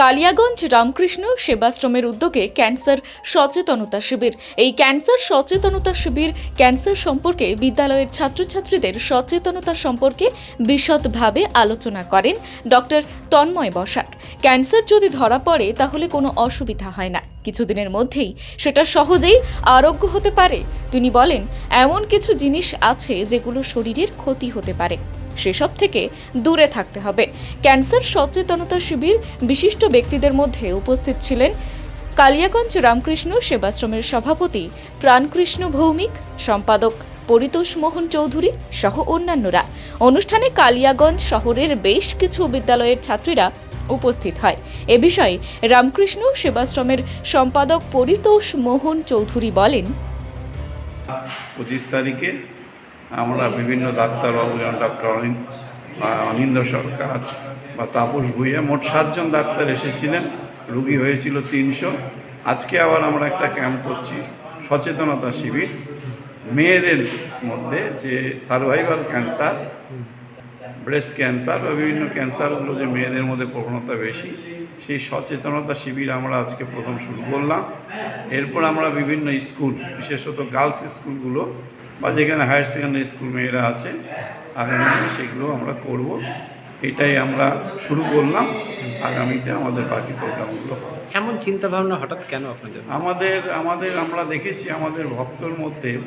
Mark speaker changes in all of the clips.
Speaker 1: কালিয়াগঞ্জ রামকৃষ্ণ সেবাশ্রমের উদ্যোগে ক্যান্সার সচেতনতা শিবির। এই ক্যান্সার সচেতনতা শিবির ক্যান্সার সম্পর্কে বিদ্যালয়ের ছাত্রছাত্রীদের সচেতনতা সম্পর্কে বিশদভাবে আলোচনা করেন ডক্টর তন্ময় বসাক। ক্যান্সার যদি ধরা পড়ে, তাহলে কোনো অসুবিধা হয় না। কিছুদিনের মধ্যেই সেটা সহজেই আরোগ্য হতে পারে। তিনি বলেন, এমন কিছু জিনিস আছে যেগুলো শরীরের ক্ষতি হতে পারে। সেসব থেকে দূরে থাকতে হবে। ক্যান্সার সচেতনতা শিবির বিশিষ্ট ব্যক্তিদের মধ্যে উপস্থিত ছিলেন কালিয়াগঞ্জ রামকৃষ্ণ সেবাশ্রমের সভাপতি প্রাণকৃষ্ণ ভৌমিক, সম্পাদক পরিতোষ মোহন চৌধুরী সহ অন্যান্যরা। অনুষ্ঠানে কালিয়াগঞ্জ শহরের বেশ কিছু বিদ্যালয়ের ছাত্রীরা উপস্থিত হয়। এ বিষয়ে রামকৃষ্ণ সেবাশ্রমের সম্পাদক পরিতোষ মোহন চৌধুরী বলেন,
Speaker 2: পঁচিশ তারিখে আমরা বিভিন্ন ডাক্তারবাবু, যেমন ডক্টর অনিন্দ সরকার বা তাপস ভুইয়া, মোট সাতজন ডাক্তার এসেছিলেন, রুগী হয়েছিল তিনশো। আজকে আবার আমরা একটা ক্যাম্প করছি, সচেতনতা শিবির। মেয়েদের মধ্যে যে সার্ভাইভাল ক্যান্সার ব্রেস্ট ক্যান্সার বা বিভিন্ন ক্যান্সারগুলো যে মেয়েদের মধ্যে প্রবণতা বেশি, সেই সচেতনতা শিবির আমরা আজকে প্রথম শুরু করলাম। এরপর আমরা বিভিন্ন স্কুল, বিশেষত গার্লস স্কুলগুলো বা যেখানে হায়ার সেকেন্ডারি স্কুল মেয়েরা আছে আগামীতে সেগুলো আমরা করব। এটাই আমরা শুরু করলাম। আগামীতে আমাদের বাকি প্রোগ্রামগুলো হবে।
Speaker 3: এমন চিন্তা ভাবনা হঠাৎ কেন আপনাদের?
Speaker 2: আমাদের আমাদের আমরা দেখেছি আমাদের ভক্তর মধ্যে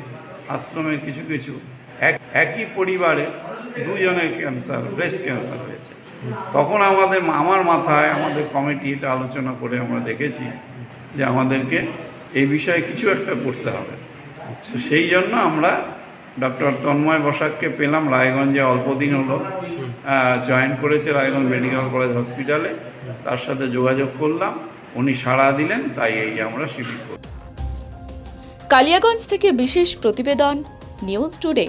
Speaker 2: আশ্রমের কিছু কিছু এক একই পরিবারে দুজনের ক্যান্সার ব্রেস্ট ক্যান্সার হয়েছে। তখন আমাদের আমার মাথায় আমাদের কমিটি এটা আলোচনা করে আমরা দেখেছি যে আমাদেরকে এই বিষয়ে কিছু একটা করতে হবে। তো সেই জন্য আমরা ডক্টর তন্ময় বসাককে পেলাম রায়গঞ্জে অল্প দিন হলো। জয়েন করেছে রায়গঞ্জ মেডিকেল কলেজ হসপিটালে। তার সাথে যোগাযোগ করলাম উনি সাড়া দিলেন তাই এই আমরা শিবির করলাম
Speaker 1: কালিয়াগঞ্জ থেকে বিশেষ প্রতিবেদন নিউজ টুডে।